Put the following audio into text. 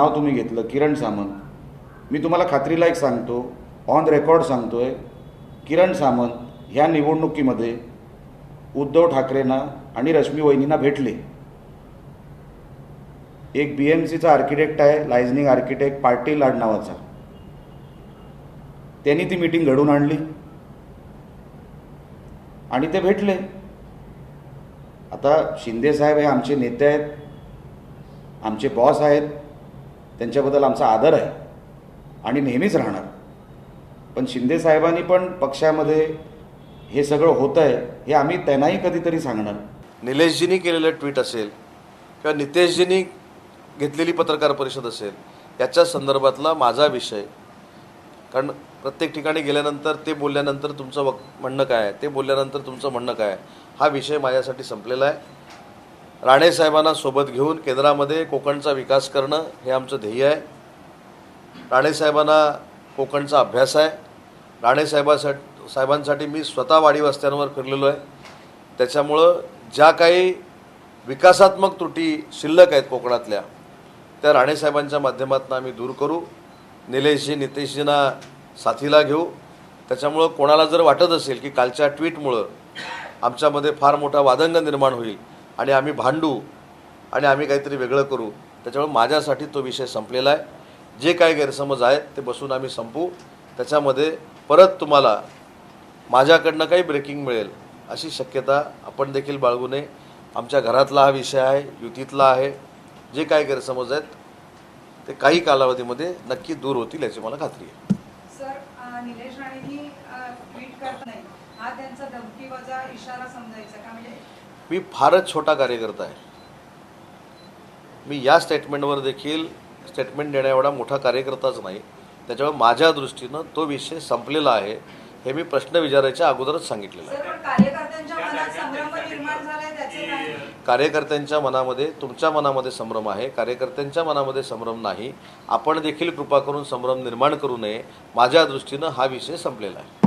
नाव तुम्ही घेतलं किरण सामंत. मी तुम्हाला खात्रीला एक सांगतो ऑन रेकॉर्ड सांगतोय किरण सामंत ह्या निवडणुकीमध्ये उद्धव ठाकरेंना आणि रश्मी वहिनींना भेटले. एक बी एम सीचा आर्किटेक्ट आहे लायझनिंग आर्किटेक्ट पाटील आडनावाचा त्यांनी ती मीटिंग घडून आणली. आणि ते भेटले. आता शिंदे साहेब हे आमचे नेते आहेत आमचे बॉस आहेत. त्यांच्याबद्दल आमचा आदर आहे. आणि नेहमीच राहणार. पण शिंदे साहेबांनी पण पक्षामध्ये हे सगळं होतं आहे हे आम्ही त्यांनाही कधीतरी सांगणार. निलेशजींनी केलेलं ट्विट असेल किंवा नितेशजींनी घेतलेली पत्रकार परिषद असेल याच्या संदर्भातला माझा विषय. कारण प्रत्येक ठिकाणी गेल्यानंतर ते बोलल्यानंतर तुमचं वक म्हणणं काय आहे? ते बोलल्यानंतर तुमचं म्हणणं काय आहे? हा विषय माझ्यासाठी संपलेला आहे. राणेसाहेबांना सोबत घेऊन केंद्रामध्ये कोकणचा विकास करणं हे आमचं ध्येय आहे. राणेसाहेबांना कोकणचा अभ्यास आहे. राणेसाहेबासाठी साहेबांसाठी मी स्वतः वाडी वस्त्यांवर फिरलेलो आहे. त्याच्यामुळं ज्या काही विकासात्मक त्रुटी शिल्लक आहेत कोकणातल्या त्या राणेसाहेबांच्या माध्यमातून आम्ही दूर करू. निलेशजी नितेशजींना साथीला घेऊ. त्याच्यामुळं कोणाला जर वाटत असेल की कालच्या ट्विटमुळं आमच्यामध्ये फार मोठा वादंग निर्माण होईल आणि आम्ही भांडू आणि आम्ही काहीतरी वेगळं करू त्याच्यामुळे माझ्यासाठी तो विषय संपलेला आहे. जे काही गैरसमज आहेत ते बसून आम्ही संपू. त्याच्यामध्ये परत तुम्हाला माझ्याकडनं काही ब्रेकिंग मिळेल अशी शक्यता आपण देखील बाळगू नये. आमच्या घरातला हा विषय आहे युतीतला आहे. जे काय गैरसमज आहेत ते काही कालावधीमध्ये नक्की दूर होतील याची मला खात्री आहे. सर निलेश राणेंनी ट्विट करत नाही हा त्यांचा धमकीवजा इशारा समजायचा का? म्हणजे मी फारच छोटा कार्यकर्ता आहे. मी या स्टेटमेंटवर देखील स्टेटमेंट देण्या एवढा मोठा कार्यकर्ताच नाही. त्याच्यामुळे माझ्या दृष्टीनं तो विषय संपलेला आहे हे मी प्रश्न विचारायच्या अगोदरच सांगितलेलं आहे. कार्यकर्त्यांच्या मनामध्ये तुमच्या मनामध्ये संभ्रम आहे कार्यकर्त्यांच्या मनामध्ये संभ्रम नाही. आपण देखील कृपा करून संभ्रम निर्माण करू नये. माझ्या दृष्टीनं हा विषय संपलेला आहे.